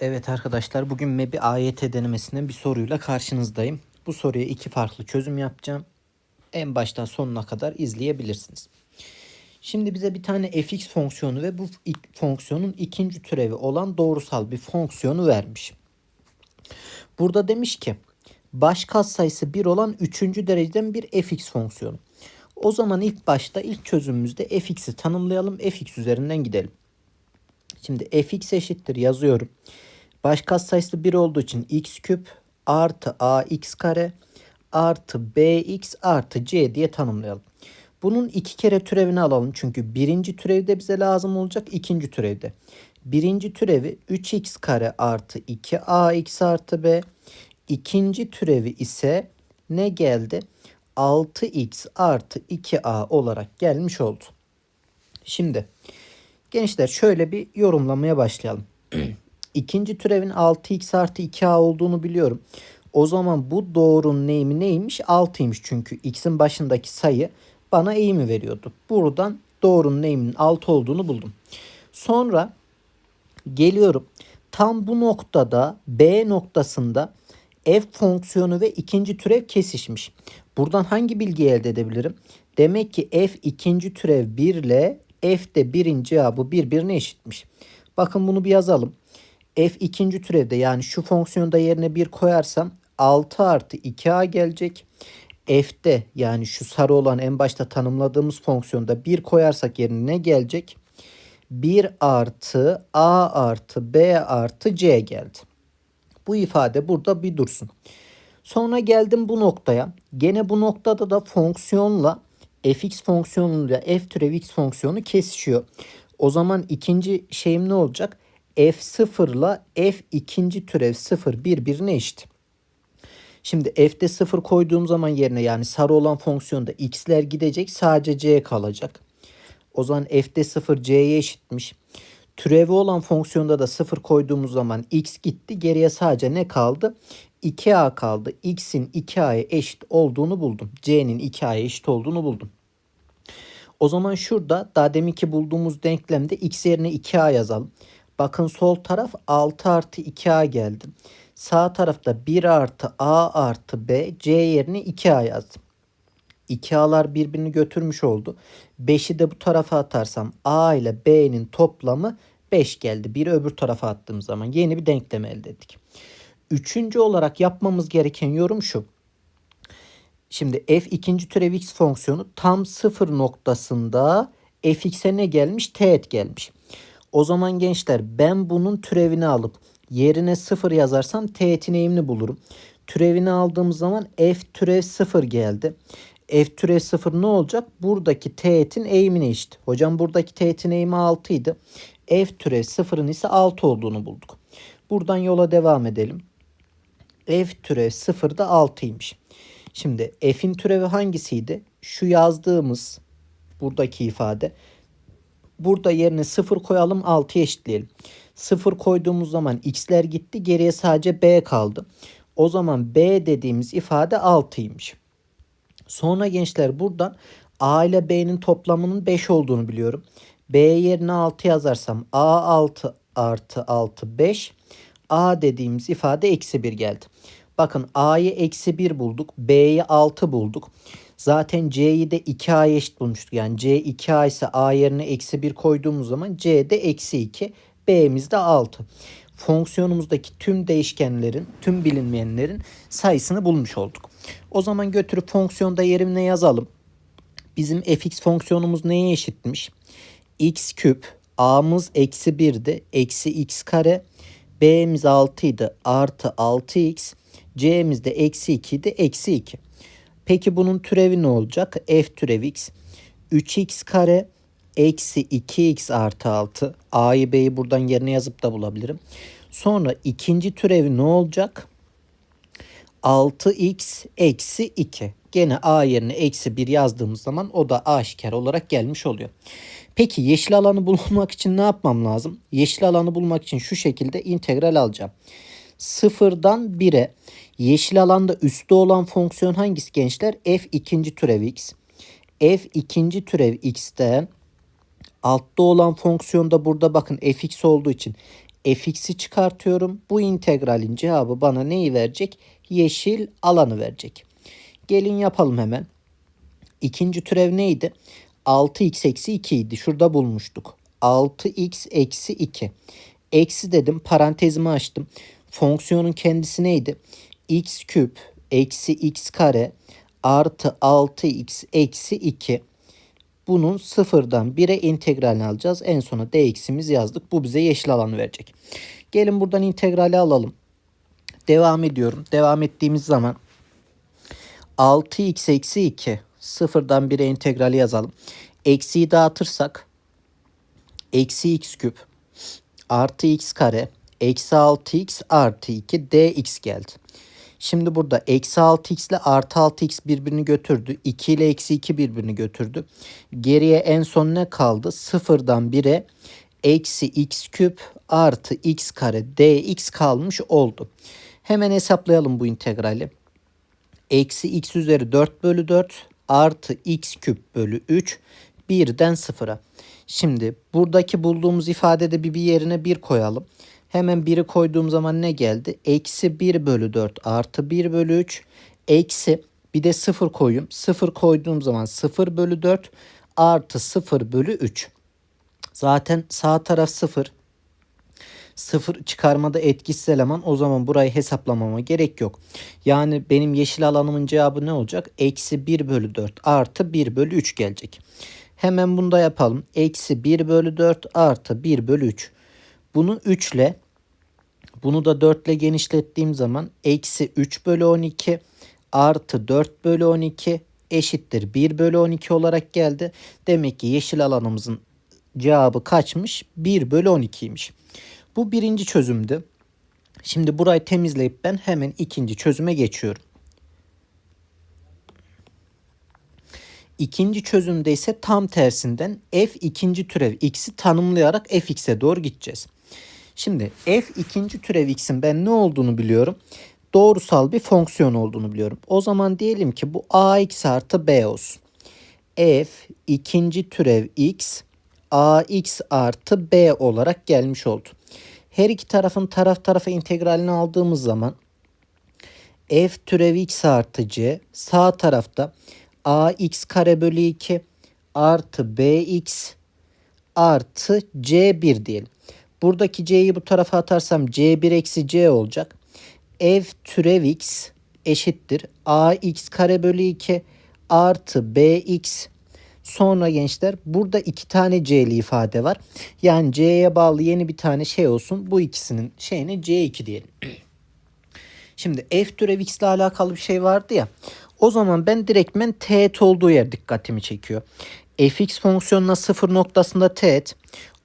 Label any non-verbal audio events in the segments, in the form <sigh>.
Evet arkadaşlar bugün MEB'i AYT denemesinden bir soruyla karşınızdayım. Bu soruya iki farklı çözüm yapacağım. En baştan sonuna kadar izleyebilirsiniz. Şimdi bize bir tane fx fonksiyonu ve bu fonksiyonun ikinci türevi olan doğrusal bir fonksiyonu vermiş. Burada demiş ki baş katsayısı 1 olan 3. dereceden bir fx fonksiyonu. O zaman ilk başta ilk çözümümüzde fx'i tanımlayalım. fx üzerinden gidelim. Şimdi fx eşittir yazıyorum. Baş katsayısı 1 olduğu için x küp artı ax kare artı bx artı c diye tanımlayalım. Bunun iki kere türevini alalım. Çünkü birinci türevde bize lazım olacak. ikinci türevde. Birinci türevi 3x kare artı 2ax artı b. İkinci türevi ise ne geldi? 6x artı 2a olarak gelmiş oldu. Şimdi gençler şöyle bir yorumlamaya başlayalım. <clears throat> İkinci türevin 6x artı 2a olduğunu biliyorum. O zaman bu doğrunun eğimi neymiş? 6'ymış çünkü x'in başındaki sayı bana eğimi veriyordu. Buradan doğrunun eğiminin 6 olduğunu buldum. Sonra geliyorum. Tam bu noktada B noktasında f fonksiyonu ve ikinci türev kesişmiş. Buradan hangi bilgiyi elde edebilirim? Demek ki f ikinci türev 1 ile f de birinci cevabı birbirine eşitmiş. Bakın bunu bir yazalım. f ikinci türevde yani şu fonksiyonda yerine 1 koyarsam 6 artı 2a gelecek. f'de yani şu sarı olan en başta tanımladığımız fonksiyonda 1 koyarsak yerine ne gelecek? 1 artı a artı b artı c geldi. Bu ifade burada bir dursun. Sonra geldim bu noktaya. Gene bu noktada da fonksiyonla fx fonksiyonuyla f türev x fonksiyonu kesişiyor. O zaman ikinci şeyim ne olacak? f0 ile f ikinci türev 0 birbirine eşit. Şimdi f'de 0 koyduğum zaman yerine yani sarı olan fonksiyonda x'ler gidecek sadece c kalacak. O zaman f'de 0 c'ye eşitmiş. Türevi olan fonksiyonda da 0 koyduğumuz zaman x gitti. Geriye sadece ne kaldı? 2a kaldı. x'in 2a'ya eşit olduğunu buldum. c'nin 2a'ya eşit olduğunu buldum. O zaman şurada daha deminki bulduğumuz denklemde x yerine 2a yazalım. Bakın sol taraf 6 artı 2a geldi. Sağ tarafta 1 artı a artı b c yerine 2a yazdım. 2a'lar birbirini götürmüş oldu. 5'i de bu tarafa atarsam a ile b'nin toplamı 5 geldi. Biri öbür tarafa attığım zaman yeni bir denklem elde ettik. Üçüncü olarak yapmamız gereken yorum şu. Şimdi f ikinci türev x fonksiyonu tam sıfır noktasında fx'e ne gelmiş? Teğet gelmiş. O zaman gençler ben bunun türevini alıp yerine sıfır yazarsam teğetin eğimini bulurum. Türevini aldığımız zaman f türev sıfır geldi. F türev sıfır ne olacak? Buradaki teğetin eğimine eşit. Hocam buradaki teğetin eğimi 6 idi. F türev sıfırın ise 6 olduğunu bulduk. Buradan yola devam edelim. F türev sıfır da 6'ymış. Şimdi f'in türevi hangisiydi? Şu yazdığımız buradaki ifade. Burada yerine 0 koyalım 6'ya eşitleyelim. 0 koyduğumuz zaman x'ler gitti geriye sadece b kaldı. O zaman b dediğimiz ifade 6'ymış. Sonra gençler buradan a ile b'nin toplamının 5 olduğunu biliyorum. B yerine 6 yazarsam a 6 artı 6 5. a dediğimiz ifade eksi 1 geldi. Bakın a'yı eksi 1 bulduk. b'yi 6 bulduk. Zaten c'yi de 2a'ya eşit bulmuştuk. Yani c 2a ise a yerine eksi 1 koyduğumuz zaman c de eksi 2. b'miz de 6. Fonksiyonumuzdaki tüm değişkenlerin, tüm bilinmeyenlerin sayısını bulmuş olduk. O zaman götürüp fonksiyonda yerine yazalım. Bizim fx fonksiyonumuz neye eşitmiş? X küp a'mız eksi 1'di. Eksi x kare b'miz 6 idi. Artı 6x c'miz de eksi 2 idi. Eksi 2. Peki bunun türevi ne olacak? f türev x 3x kare eksi 2x artı 6. a'yı b'yi buradan yerine yazıp da bulabilirim. Sonra ikinci türevi ne olacak? 6x eksi 2. Gene a yerine eksi 1 yazdığımız zaman o da aşikar olarak gelmiş oluyor. Peki yeşil alanı <laughs> bulmak için ne yapmam lazım? Yeşil alanı bulmak için şu şekilde integral alacağım. Sıfırdan 1'e yeşil alanda üstte olan fonksiyon hangisi gençler? f ikinci türev x. f ikinci türev x'ten altta olan fonksiyonda burada bakın fx olduğu için fx'i çıkartıyorum. Bu integralin cevabı bana neyi verecek? Yeşil alanı verecek. Gelin yapalım hemen. İkinci türev neydi? 6x eksi 2 idi. Şurada bulmuştuk. 6x eksi 2. Eksi dedim parantezimi açtım. Fonksiyonun kendisi neydi? x küp eksi x kare artı 6x eksi 2. Bunun sıfırdan 1'e integralini alacağız. En sona dx'imiz yazdık. Bu bize yeşil alanı verecek. Gelin buradan integrali alalım. Devam ediyorum. Devam ettiğimiz zaman 6x eksi 2 sıfırdan 1'e integrali yazalım. Eksiyi dağıtırsak eksi x küp artı x kare eksi 6x artı 2 dx geldi. Şimdi burada eksi 6x ile artı 6x birbirini götürdü. 2 ile eksi 2 birbirini götürdü. Geriye en son ne kaldı? Sıfırdan 1'e eksi x küp artı x kare dx kalmış oldu. Hemen hesaplayalım bu integrali. Eksi x üzeri 4 bölü 4 artı x küp bölü 3 birden sıfıra. Şimdi buradaki bulduğumuz ifadede bir, bir yerine 1 koyalım. Hemen 1'i koyduğum zaman ne geldi? Eksi 1 bölü 4 artı 1 bölü 3 eksi bir de 0 koyayım. 0 koyduğum zaman 0 bölü 4 artı 0 bölü 3. Zaten sağ taraf 0. 0 çıkarmada etkisiz eleman o zaman burayı hesaplamama gerek yok. Yani benim yeşil alanımın cevabı ne olacak? Eksi 1 bölü 4 artı 1 bölü 3 gelecek. Hemen bunu da yapalım. Eksi 1 bölü 4 artı 1 bölü 3. Bunu 3 ile bunu da 4 ile genişlettiğim zaman eksi 3 bölü 12 artı 4 bölü 12 eşittir 1 bölü 12 olarak geldi. Demek ki yeşil alanımızın cevabı kaçmış? 1 bölü 12'ymiş. Bu birinci çözümdü. Şimdi burayı temizleyip ben hemen ikinci çözüme geçiyorum. İkinci çözümde ise tam tersinden f ikinci türev x'i tanımlayarak fx'e doğru gideceğiz. Şimdi f ikinci türev x'in ben ne olduğunu biliyorum. Doğrusal bir fonksiyon olduğunu biliyorum. O zaman diyelim ki bu ax artı b olsun. f ikinci türev x ax artı b olarak gelmiş oldu. Her iki tarafın taraf tarafa integralini aldığımız zaman f türev x artı c sağ tarafta ax kare bölü 2 artı bx artı c1 diyelim. Buradaki c'yi bu tarafa atarsam c1 eksi c olacak. f türev x eşittir ax kare bölü 2 artı bx Sonra gençler burada iki tane c'li ifade var. Yani c'ye bağlı yeni bir tane şey olsun. Bu ikisinin şeyine c2 diyelim. <clears throat> Şimdi f türev x ile alakalı bir şey vardı ya. O zaman ben direktmen teğet olduğu yer dikkatimi çekiyor. fx fonksiyonuna sıfır noktasında teğet.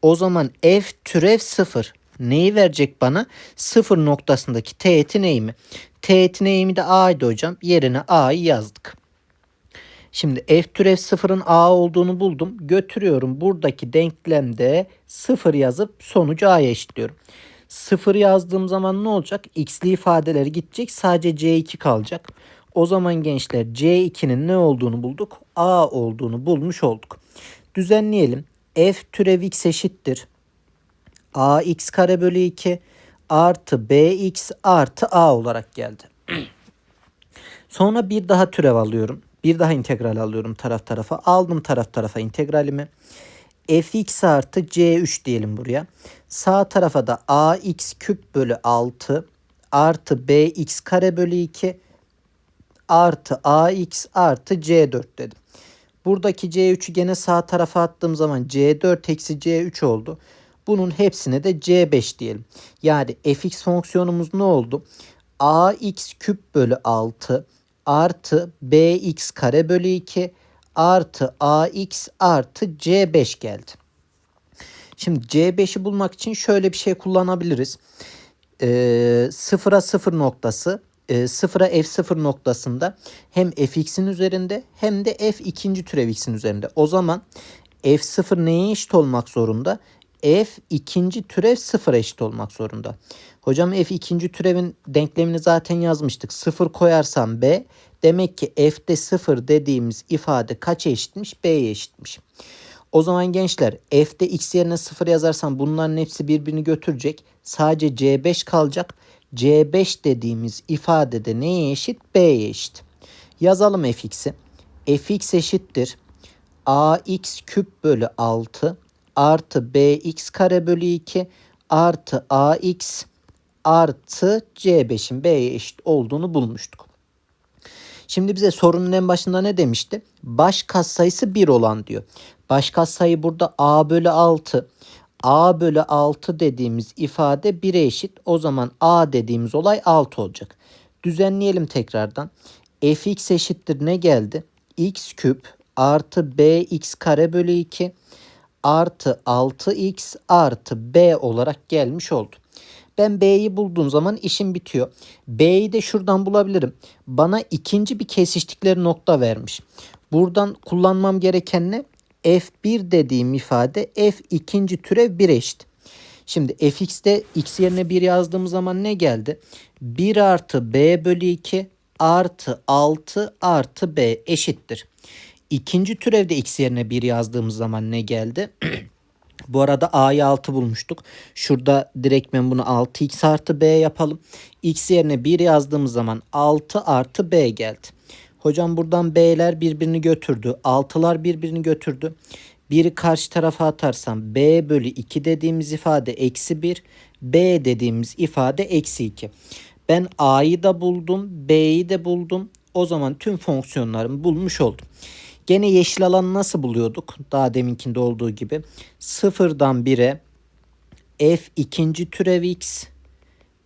O zaman f türev sıfır neyi verecek bana? Sıfır noktasındaki teğetin eğimi. Teğetin eğimi de a'ydı hocam. Yerine a'yı yazdık. Şimdi f türev sıfırın a olduğunu buldum. Götürüyorum buradaki denklemde sıfır yazıp sonucu a'ya eşitliyorum. Sıfır yazdığım zaman ne olacak? x'li ifadeleri gidecek. Sadece c2 kalacak. O zaman gençler C2'nin ne olduğunu bulduk? A olduğunu bulmuş olduk. Düzenleyelim. F türev x eşittir. AX kare bölü 2 artı BX artı A olarak geldi. <clears throat> Sonra bir daha türev alıyorum. Bir daha integral alıyorum taraf tarafa. Aldım taraf tarafa integralimi. fx artı c3 diyelim buraya. Sağ tarafa da ax küp bölü 6 artı bx kare bölü 2 artı ax artı c4 dedim. Buradaki c3'ü gene sağ tarafa attığım zaman c4 eksi c3 oldu. Bunun hepsine de c5 diyelim. Yani fx fonksiyonumuz ne oldu? ax küp bölü 6 artı bx kare bölü 2 artı ax artı c5 geldi. Şimdi c5'i bulmak için şöyle bir şey kullanabiliriz. Ee, sıfıra sıfır noktası e, sıfıra f0 noktasında hem fx'in üzerinde hem de f ikinci türev x'in üzerinde. O zaman f0 neye eşit olmak zorunda? F ikinci türev sıfıra eşit olmak zorunda. Hocam f ikinci türevin denklemini zaten yazmıştık. Sıfır koyarsam b demek ki f'de sıfır dediğimiz ifade kaça eşitmiş? b'ye eşitmiş. O zaman gençler f'de x yerine 0 yazarsam bunların hepsi birbirini götürecek. Sadece c5 kalacak. c5 dediğimiz ifadede neye eşit? b'ye eşit. Yazalım fx'i. fx eşittir. ax küp bölü 6 artı bx kare bölü 2 artı ax artı c5'in b'ye eşit olduğunu bulmuştuk. Şimdi bize sorunun en başında ne demişti? Baş katsayısı 1 olan diyor. Baş katsayı burada a bölü 6. a bölü 6 dediğimiz ifade 1'e eşit. O zaman a dediğimiz olay 6 olacak. Düzenleyelim tekrardan. fx eşittir ne geldi? x küp artı bx kare bölü 2 artı 6x artı b olarak gelmiş oldu. Ben B'yi bulduğum zaman işim bitiyor. B'yi de şuradan bulabilirim. Bana ikinci bir kesiştikleri nokta vermiş. Buradan kullanmam gereken ne? F1 dediğim ifade F ikinci türev 1 eşit. Şimdi fx'te x yerine 1 yazdığım zaman ne geldi? 1 artı b bölü 2 artı 6 artı b eşittir. İkinci türevde x yerine 1 yazdığımız zaman ne geldi? <clears throat> Bu arada a'yı 6 bulmuştuk. Şurada direkt ben bunu 6x artı b yapalım. x yerine 1 yazdığımız zaman 6 artı b geldi. Hocam buradan b'ler birbirini götürdü. 6'lar birbirini götürdü. Biri karşı tarafa atarsam b bölü 2 dediğimiz ifade eksi 1. b dediğimiz ifade eksi 2. Ben a'yı da buldum. b'yi de buldum. O zaman tüm fonksiyonlarımı bulmuş oldum. Gene yeşil alanı nasıl buluyorduk? Daha deminkinde olduğu gibi. Sıfırdan 1'e f ikinci türev x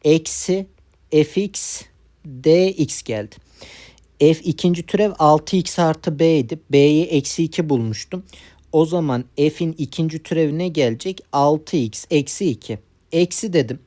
eksi fx dx geldi. f ikinci türev 6x artı b idi. b'yi eksi 2 bulmuştum. O zaman f'in ikinci türevi ne gelecek? 6x eksi 2. Eksi dedim.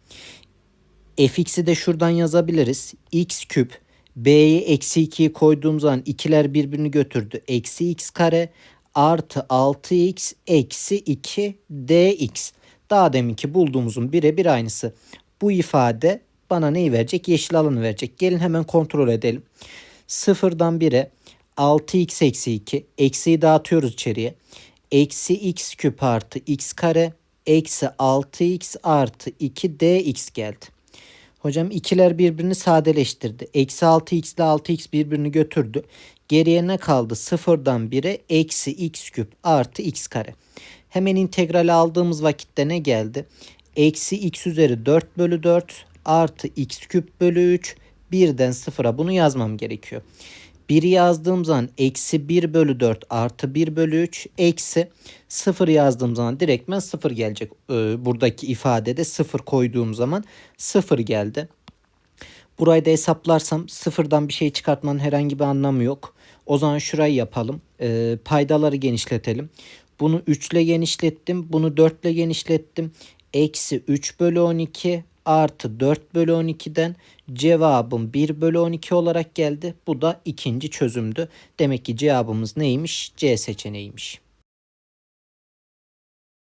fx'i de şuradan yazabiliriz. x küp b'ye eksi 2'yi koyduğum zaman ikiler birbirini götürdü. Eksi x kare artı 6x eksi 2 dx. Daha deminki bulduğumuzun birebir aynısı. Bu ifade bana neyi verecek? Yeşil alanı verecek. Gelin hemen kontrol edelim. Sıfırdan 1'e 6x eksi 2. Eksiyi dağıtıyoruz içeriye. Eksi x küp artı x kare eksi 6x artı 2 dx geldi. Hocam ikiler birbirini sadeleştirdi. Eksi 6x ile 6x birbirini götürdü. Geriye ne kaldı? Sıfırdan 1'e eksi x küp artı x kare. Hemen integral aldığımız vakitte ne geldi? Eksi x üzeri 4 bölü 4 artı x küp bölü 3 birden sıfıra bunu yazmam gerekiyor. 1'i yazdığım zaman eksi 1 bölü 4 artı 1 bölü 3 eksi 0 yazdığım zaman direktmen 0 gelecek. Ee, buradaki ifadede 0 koyduğum zaman 0 geldi. Burayı da hesaplarsam sıfırdan bir şey çıkartmanın herhangi bir anlamı yok. O zaman şurayı yapalım. Ee, paydaları genişletelim. Bunu 3 ile genişlettim. Bunu 4 ile genişlettim. Eksi 3 bölü 12 artı 4 bölü 12'den cevabım 1 bölü 12 olarak geldi. Bu da ikinci çözümdü. Demek ki cevabımız neymiş? C seçeneğiymiş.